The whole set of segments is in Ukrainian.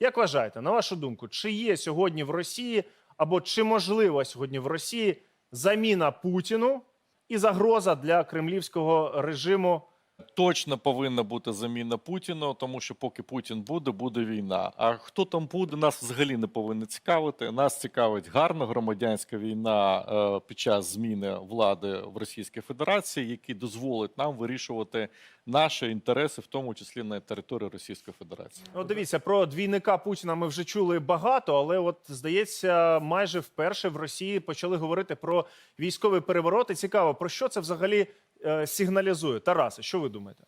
Як вважаєте, на вашу думку, чи є сьогодні в Росії або чи можлива сьогодні в Росії заміна Путіну і загроза для кремлівського режиму? Точно повинна бути заміна Путіну, тому що поки Путін буде, буде війна. А хто там буде, нас взагалі не повинно цікавити. Нас цікавить гарна громадянська війна е, під час зміни влади в Російській Федерації, які дозволить нам вирішувати наші інтереси, в тому числі на території Російської Федерації. Ну, дивіться, про двійника Путіна ми вже чули багато, але от здається, майже вперше в Росії почали говорити про військовий переворот. І цікаво, про що це взагалі сигналізує? Тарасе, що ви думаєте?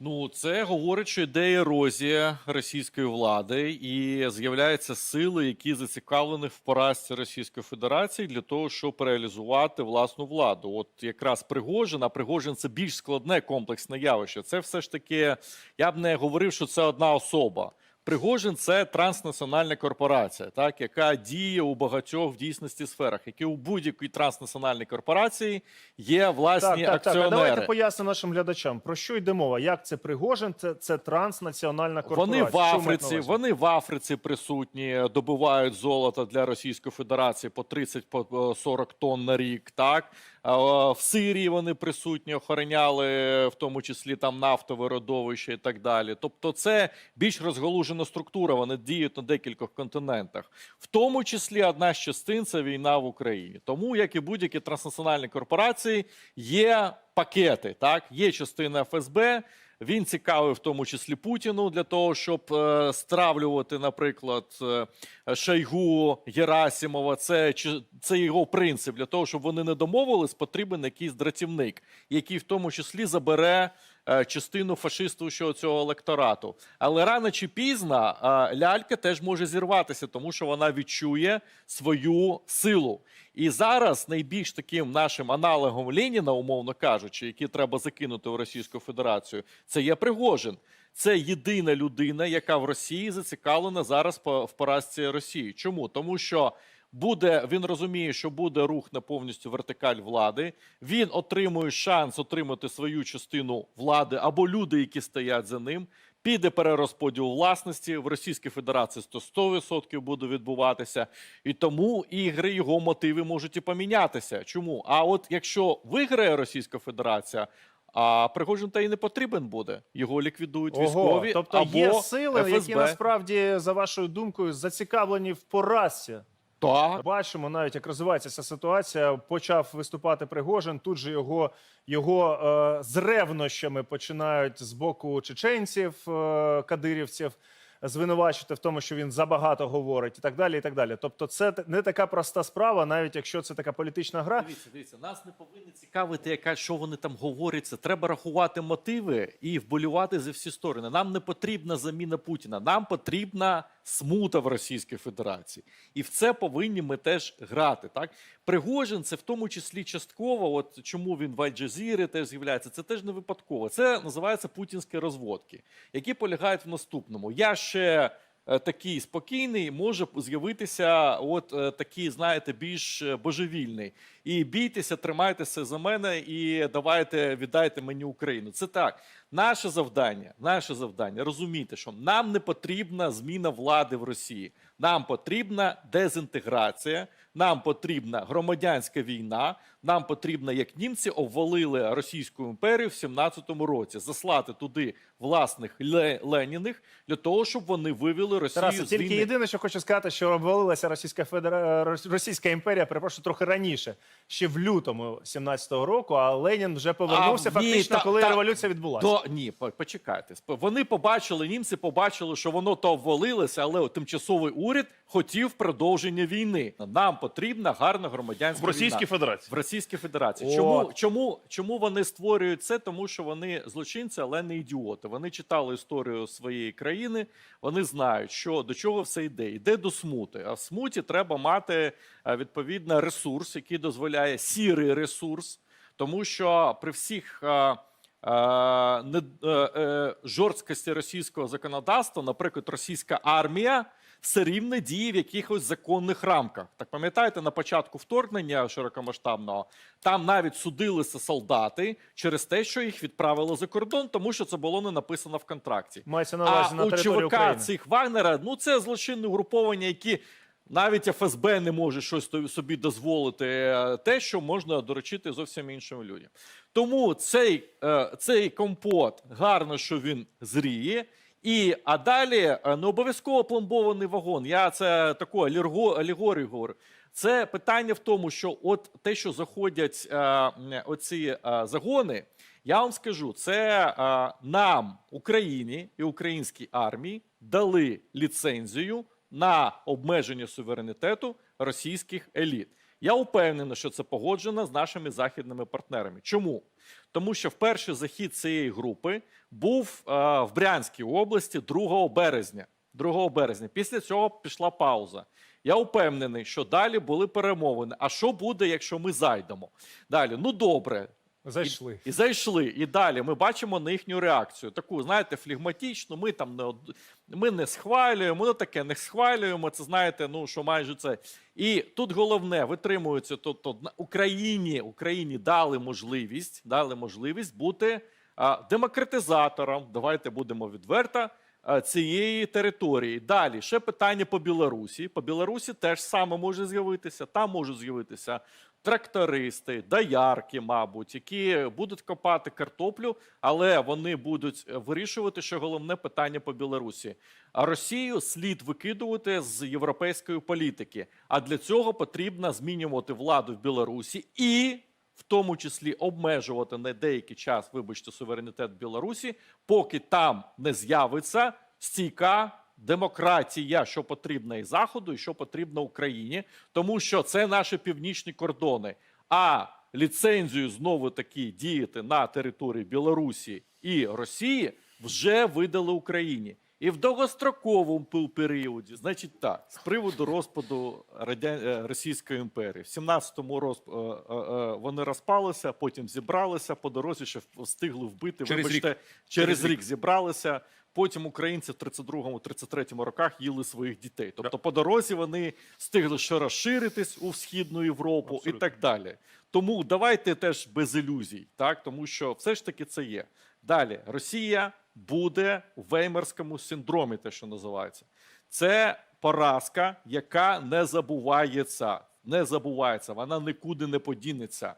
Ну, це говорить, що йде ерозія російської влади, і з'являються сили, які зацікавлені в поразці Російської Федерації для того, щоб реалізувати власну владу. От якраз Пригожин, а Пригожин це більш складне комплексне явище. Це все ж таки, я б не говорив, що це одна особа. Пригожин це транснаціональна корпорація, так яка діє у багатьох в дійсності сферах, які у будь-якій транснаціональній корпорації є власні Так, так, так. А давайте пояснимо нашим глядачам, про що йде мова. Як це Пригожин? Це, це транснаціональна корпорація. Вони в Африці, вони в Африці присутні, добувають золото для Російської Федерації по 30 по 40 тонн на рік. Так в Сирії вони присутні, охороняли в тому числі там нафтове родовище і так далі. Тобто, це більш розголужена структура. Вони діють на декількох континентах, в тому числі одна з частин це війна в Україні. Тому як і будь-які транснаціональні корпорації, є пакети. Так, є частина ФСБ. Він цікавий в тому числі Путіну для того, щоб е, стравлювати, наприклад, е, Шойгу, Герасимова. Це, це його принцип. Для того, щоб вони не домовились, потрібен якийсь дратівник, який в тому числі забере частину фашистуючого цього електорату. Але рано чи пізно е, лялька теж може зірватися, тому що вона відчує свою силу. І зараз найбільш таким нашим аналогом Леніна, умовно кажучи, який треба закинути в Російську Федерацію, це є Пригожин. Це єдина людина, яка в Росії зацікавлена зараз в поразці Росії. Чому? Тому що буде він розуміє, що буде рух на повністю вертикаль влади. Він отримує шанс отримати свою частину влади або люди, які стоять за ним. Піде перерозподіл власності в Російській Федерації 100 100% буде відбуватися, і тому ігри його мотиви можуть і помінятися. Чому? А от якщо виграє Російська Федерація, а Пригожин та й не потрібен буде, його ліквідують військові тобто або є сили, ФСБ. які насправді, за вашою думкою, зацікавлені в поразці. Так. Бачимо навіть, як розвивається ця ситуація. Почав виступати Пригожин. Тут же його, його е, з ревнощами починають з боку чеченців, е, кадирівців звинувачити в тому, що він забагато говорить, і так далі. І так далі. Тобто, це не така проста справа, навіть якщо це така політична гра. Дивіться, дивіться, нас не повинні цікавити, яка що вони там говорять. Це треба рахувати мотиви і вболювати за всі сторони. Нам не потрібна заміна Путіна. Нам потрібна смута в Російській Федерації, і в це повинні ми теж грати. Так Пригожин, це в тому числі частково. От чому він в Аль-Джазірі теж з'являється. Це теж не випадково. Це називається путінські розводки, які полягають в наступному. Я ще е, такий спокійний може з'явитися, от е, такий, знаєте, більш е, божевільний. І бійтеся, тримайтеся за мене і давайте віддайте мені Україну. Це так. Наше завдання, наше завдання розуміти, що нам не потрібна зміна влади в Росії. Нам потрібна дезінтеграція, нам потрібна громадянська війна. Нам потрібно, як німці обвалили Російську імперію в 17-му році, заслати туди власних Леніних для того, щоб вони вивели Росію Тарасе, з тільки єдине, що хочу сказати, що обвалилася Російська Федера... Рос- Російська імперія, перепрошую, трохи раніше, ще в лютому 17-го року. А Ленін вже повернувся А, ні, фактично, та- коли та- революція відбулася. Ні, почекайте. Вони побачили, німці побачили, що воно то обвалилося, але тимчасовий уряд хотів продовження війни. Нам потрібна гарна громадянська В Російській війна. Федерації. В Російській Федерації. От. Чому, чому, чому вони створюють це? Тому що вони злочинці, але не ідіоти. Вони читали історію своєї країни. Вони знають, що до чого все йде. Йде до смути. А в смуті треба мати е, відповідно ресурс, який дозволяє сірий ресурс, тому що при всіх. Е, е, е, жорсткості російського законодавства, наприклад, російська армія все рівно діє в якихось законних рамках. Так пам'ятаєте, на початку вторгнення широкомасштабного там навіть судилися солдати через те, що їх відправили за кордон, тому що це було не написано в контракті. Мається на увазі А на у ЧВК України. цих Вагнера, ну це злочинне угруповання, які навіть ФСБ не може щось собі дозволити, е, те, що можна доручити зовсім іншим людям. Тому цей, е, цей компот гарно, що він зріє. І а далі не обов'язково пломбований вагон. Я це таку алегорію говорю. Це питання в тому, що от те, що заходять е, оці загони, я вам скажу, це нам, Україні і українській армії, дали ліцензію на обмеження суверенітету російських еліт. Я впевнений, що це погоджено з нашими західними партнерами. Чому? Тому що вперший захід цієї групи був е, в Брянській області 2 березня. 2 березня. Після цього пішла пауза. Я впевнений, що далі були перемовини. А що буде, якщо ми зайдемо? Далі, ну добре, Зайшли. і зайшли. І далі ми бачимо на їхню реакцію. Таку, знаєте, флегматичну. Ми там не ми не схвалюємо, ну таке не схвалюємо. Це знаєте, ну що майже це. І тут головне витримується на Україні. Україні дали можливість, дали можливість бути а, демократизатором. Давайте будемо відверто. А, Цієї території. Далі ще питання по Білорусі. По Білорусі теж саме може з'явитися. Там можуть з'явитися трактористи, доярки, мабуть, які будуть копати картоплю, але вони будуть е, вирішувати, що головне питання по Білорусі. А Росію слід викидувати з європейської політики. А для цього потрібно змінювати владу в Білорусі і. В тому числі обмежувати на деякий час, вибачте, суверенітет Білорусі, поки там не з'явиться стійка демократія, що потрібна і Заходу, і що потрібно Україні, тому що це наші північні кордони. А ліцензію знову таки діяти на території Білорусі і Росії вже видали Україні. І в довгостроковому періоді, значить так, з приводу розпаду Радя... е, Російської імперії, в 17-му розп... е, е, вони розпалися, потім зібралися по дорозі, ще встигли вбити. Через вибачте, рік. через, рік зібралися. Потім українці в 32-33 роках їли своїх дітей. Тобто, по дорозі вони встигли ще розширитись у східну Європу і так далі. Тому давайте теж без ілюзій, так тому що все ж таки це є. Далі Росія буде у веймарському синдромі, те, що називається. Це поразка, яка не забувається. Не забувається, вона нікуди не подінеться.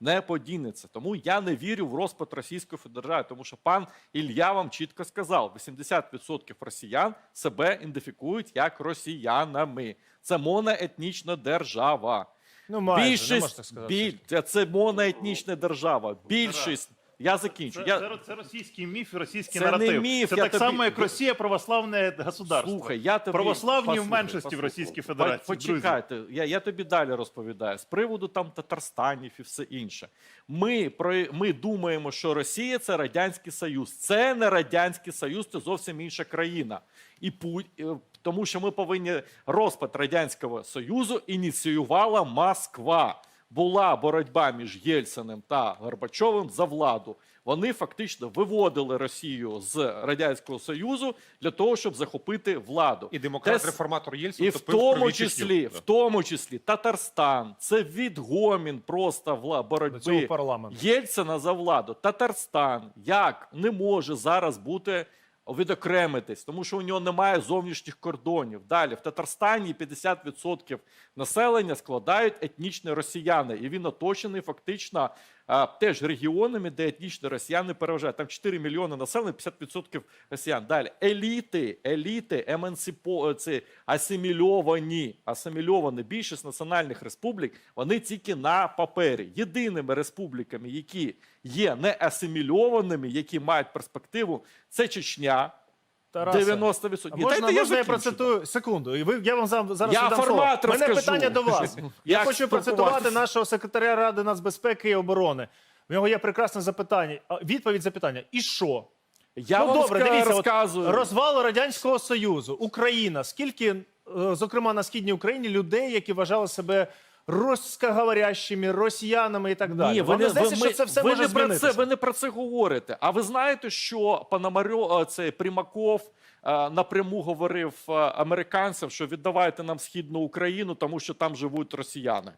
Не подінеться. Тому я не вірю в розпад Російської Федерації, тому що пан Ілля вам чітко сказав: 80% росіян себе ідентифікують як росіянами. Це моноетнічна держава. Ну, майже, не можна так сказати. біль, це, це моноетнічна держава. Більшість. Я закінчу. Це, Я, це, це російський міф і російський Це не міф, це я так тобі- само, як Росія православне государство. Слухай, я тобі Православні в Послухай, меншості в. Російській Федерації. друзі. Почекайте, я, я тобі далі розповідаю з приводу там Татарстанів і все інше. Ми про ми думаємо, що Росія це радянський Союз. Це не радянський Союз, це зовсім інша країна. І пу- е, тому, що ми повинні розпад радянського союзу ініціювала Москва. Була боротьба між Єльциним та Горбачовим за владу. Вони фактично виводили Росію з радянського союзу для того, щоб захопити владу. І демократ-реформатор Єльцин і в тому числі, в тому числі Татарстан, це відгомін просто вла боротьби парламенту. Єльцина за владу. Татарстан як не може зараз бути відокремитись, тому що у нього немає зовнішніх кордонів. Далі в Татарстані 50% населення складають етнічні росіяни, і він оточений фактично а, теж регіонами, де етнічні росіяни переважають. Там 4 мільйони населення, 50% росіян. Далі еліти, еліти, емансипо, це асимільовані, асимільовані. Більшість національних республік вони тільки на папері. Єдиними республіками, які є не асимільованими, які мають перспективу, це Чечня. Тарасе, 90%. А Ні, можна, дайте я можна я закінчу. процитую секунду? І ви я вам зараз Я формат слово. У Мене питання до вас. Я хочу процитувати нашого секретаря Ради нацбезпеки і оборони. В нього є прекрасне запитання. Відповідь запитання: і що? Я ну вам добре, дивіться, от розвал радянського союзу, Україна. Скільки, е, зокрема на східній Україні, людей, які вважали себе русскоговорящими, росіянами і так далі. Ні, Мені вони, здається, ви, що це все ви може не про змінитися. це, ви не про це говорите. А ви знаєте, що Пономарьов, цей Примаков е, напряму говорив е, американцям, що віддавайте нам східну Україну, тому що там живуть росіяни.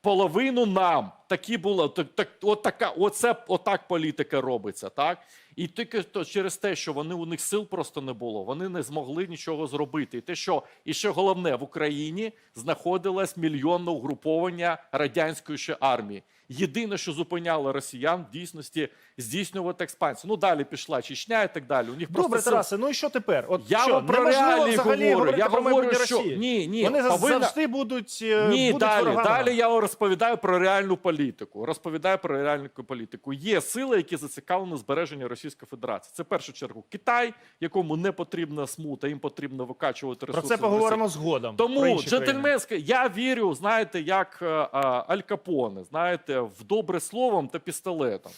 Половину нам такі було так, так, от така, оце отак політика робиться, так. І тільки то через те, що вони у них сил просто не було, вони не змогли нічого зробити. І те, що і ще головне в Україні знаходилось мільйонне угруповання радянської ще армії. Єдине, що зупиняло росіян в дійсності здійснювати експансію. Ну далі пішла Чечня і так далі. У них Добре, просто Тарасе, ну і що тепер? От Я що, вам про реалії говорю. Я про говорю, що- Росії? Ні, ні, Вони повинна- завжди будуть, е, Ні, будуть далі, ворогами. далі я вам розповідаю про реальну політику. Розповідаю про реальну політику. Є сили, які зацікавлені в збереженні Російської Федерації. Це в першу чергу Китай, якому не потрібна смута, їм потрібно викачувати Про це поговоримо згодом. Тому джентльменське, я вірю, знаєте, як е, е, Аль Капоне, знаєте, в добре словом та пістолетом.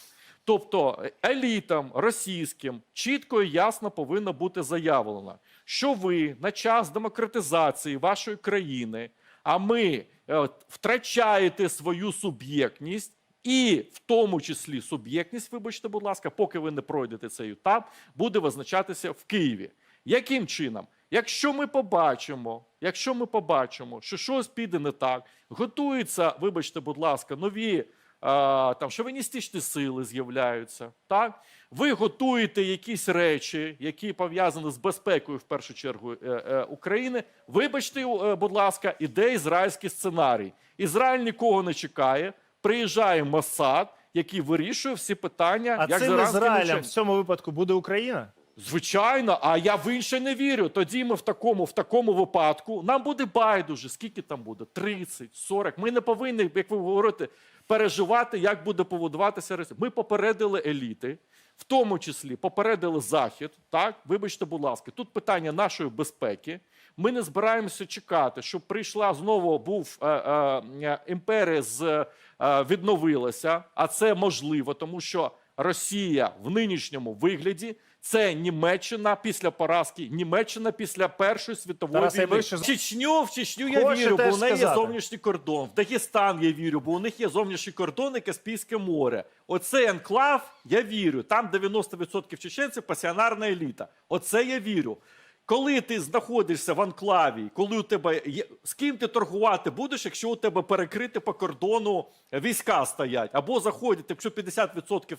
Тобто елітам російським чітко і ясно повинно бути заявлено, що ви на час демократизації вашої країни, а ми е, втрачаєте свою суб'єктність. І в тому числі суб'єктність, вибачте, будь ласка, поки ви не пройдете цей етап, буде визначатися в Києві. Яким чином? Якщо ми побачимо, якщо ми побачимо, що щось піде не так, готуються, вибачте, будь ласка, нові а, там шовіністичні сили з'являються. Так, ви готуєте якісь речі, які пов'язані з безпекою, в першу чергу е, е, України. Вибачте, е, будь ласка, іде ізраїльський сценарій. Ізраїль нікого не чекає. Приїжджає Масад, який вирішує всі питання. А як цим Ізраїлем в цьому випадку буде Україна? Звичайно, а я в інше не вірю. Тоді ми в такому, в такому випадку нам буде байдуже, скільки там буде? 30, 40. Ми не повинні, як ви говорите, переживати, як буде поводуватися Росія. Ми попередили еліти, в тому числі попередили Захід. Так, вибачте, будь ласка, тут питання нашої безпеки. Ми не збираємося чекати, щоб прийшла знову був е, е, е, імперія з е, відновилася, а це можливо, тому що Росія в нинішньому вигляді це Німеччина після поразки, Німеччина після Першої світової Тарас, я війни. В Чечню, в Чечню я вірю, бо теж у неї є сказати? зовнішній кордон. В Дагестан я вірю, бо у них є зовнішній кордон і Каспійське море. Оцей анклав, я вірю. Там 90% чеченців пасіонарна еліта. Оце я вірю. Коли ти знаходишся в анклаві, коли у тебе є з ким ти торгувати будеш, якщо у тебе перекрити по кордону війська стоять, або заходять, якщо 50%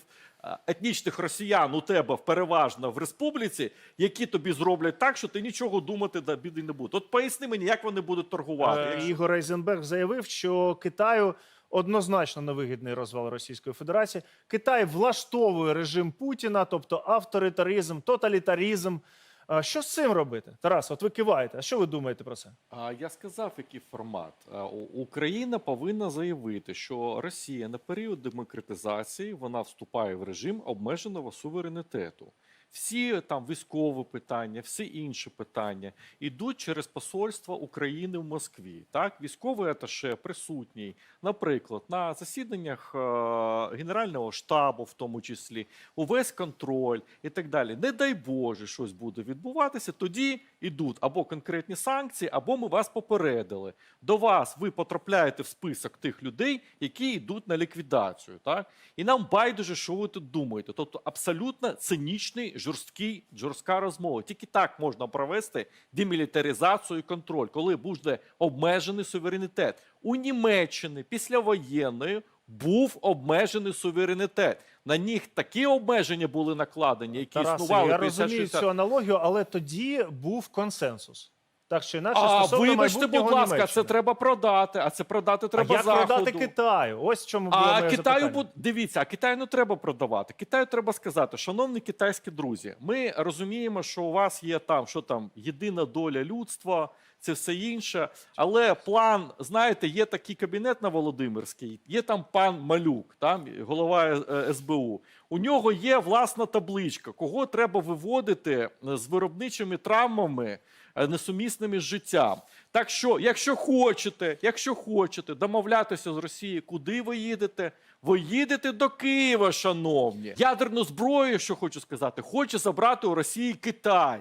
етнічних росіян у тебе переважно в республіці, які тобі зроблять так, що ти нічого думати до біди не буде. От поясни мені, як вони будуть торгувати. Е, Якщо- Ігор Рейзенберг заявив, що Китаю однозначно невигідний розвал Російської Федерації. Китай влаштовує режим Путіна, тобто авторитаризм, тоталітаризм. А Що з цим робити? Тарас, от ви киваєте. А що ви думаєте про це? А я сказав, який формат. Україна повинна заявити, що Росія на період демократизації вона вступає в режим обмеженого суверенітету. Всі там військові питання, всі інші питання йдуть через посольство України в Москві. Так, військовий аташе присутній, наприклад, на засіданнях е, Генерального штабу, в тому числі, увесь контроль і так далі. Не дай Боже, щось буде відбуватися. Тоді йдуть або конкретні санкції, або ми вас попередили. До вас ви потрапляєте в список тих людей, які йдуть на ліквідацію. Так і нам байдуже, що ви тут думаєте. Тобто абсолютно цинічний, жорсткий, жорстка розмова. Тільки так можна провести демілітаризацію і контроль, коли буде обмежений суверенітет. У Німеччини післявоєнної був обмежений суверенітет. На них такі обмеження були накладені, які Тарасе, існували я розумію 60 цю аналогію, але тоді був консенсус. Так чи інакше, А вибачте, будь ласка, Німеччини. це треба продати. А це продати А треба як заходу. продати Китаю? Ось в чому було А моє Китаю буде дивіться, а Китаю не треба продавати. Китаю треба сказати, шановні китайські друзі, ми розуміємо, що у вас є там, що там єдина доля людства, це все інше. Але план, знаєте, є такий кабінет на Володимирській, є там пан Малюк, там голова е, СБУ. У нього є власна табличка, кого треба виводити з виробничими травмами, е, несумісними з життям. Так що, якщо хочете, якщо хочете домовлятися з Росією, куди ви їдете? Ви їдете до Києва, шановні. Ядерну зброю, що хочу сказати, хоче забрати у Росії Китай.